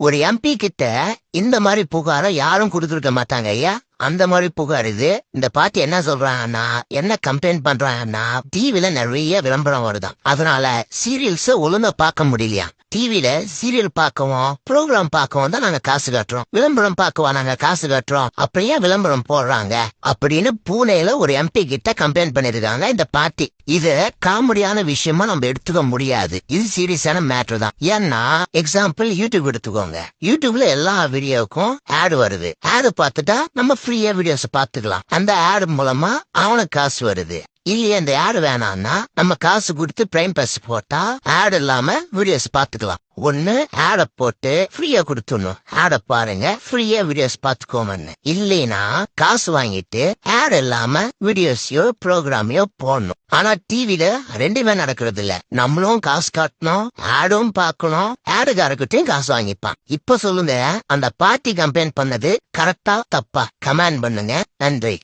ஒரு எம்பி கிட்ட இந்த மாதிரி புகாரை யாரும் கொடுத்துருக்க மாட்டாங்க ஐயா. அந்த மாதிரி புகார் இது. இந்த பாட்டி என்ன சொல்றாங்கன்னா என்ன கம்ப்ளைண்ட் பண்றாங்கன்னா டிவில நிறைய விளம்பரம் வருதான் அதனால சீரியல்ஸ் ஒழுங்கா பார்க்க முடியலையா டிவியில சீரியல் பார்க்கவும் ப்ரோக்ராம் பார்க்கவும் தான் நாங்க காசு கட்டுறோம். விளம்பரம் பார்க்கவா நாங்க காசு கட்டுறோம்? அப்படியே விளம்பரம் போடுறாங்க. அப்படின்னு பூனேல ஒரு எம்பி கிட்ட கம்ப்ளைண்ட் பண்ணிருக்காங்க இந்த பார்ட்டி இது காமெடியான விஷயமா நம்ம எடுத்துக்க முடியாது. இது சீரியஸான மேட்டர் தான். ஏன்னா எக்ஸாம்பிள் யூடியூப் எடுத்துக்கோங்க. யூடியூப்ல எல்லா வீடியோவுக்கும் ஆடு வருது. ஆடு பார்த்துட்டா நம்ம ஃப்ரீயா வீடியோஸ் பார்த்துக்கலாம். அந்த ஆடு மூலமா அவனுக்கு காசு வருது. இல்லையே அந்த ஆடு வேணாம்னா நம்ம காசு கொடுத்து பிரைம் பஸ் போட்டா ஆட் இல்லாம வீடியோஸ் பாத்துக்கலாம் ஒண்ணு ஆட போட்டு ஃப்ரீயா கொடுத்துடணும். ஆட பாருங்க ஃப்ரீயா வீடியோஸ் பாத்துக்கோமன்னு இல்லைனா காசு வாங்கிட்டு ஆட் இல்லாம வீடியோஸையோ ப்ரோக்ராமையோ போடணும். ஆனா டிவில ரெண்டுமே நடக்கிறது இல்ல நம்மளும் காசு காட்டணும் ஆடும் பார்க்கணும். ஆடுகாரர்கிட்டயும் காசு வாங்கிப்பான். இப்ப சொல்லுங்க அந்த பார்ட்டி கம்பெயின் பண்ணது கரெக்டா தப்பா? கமெண்ட் பண்ணுங்க. நன்றி.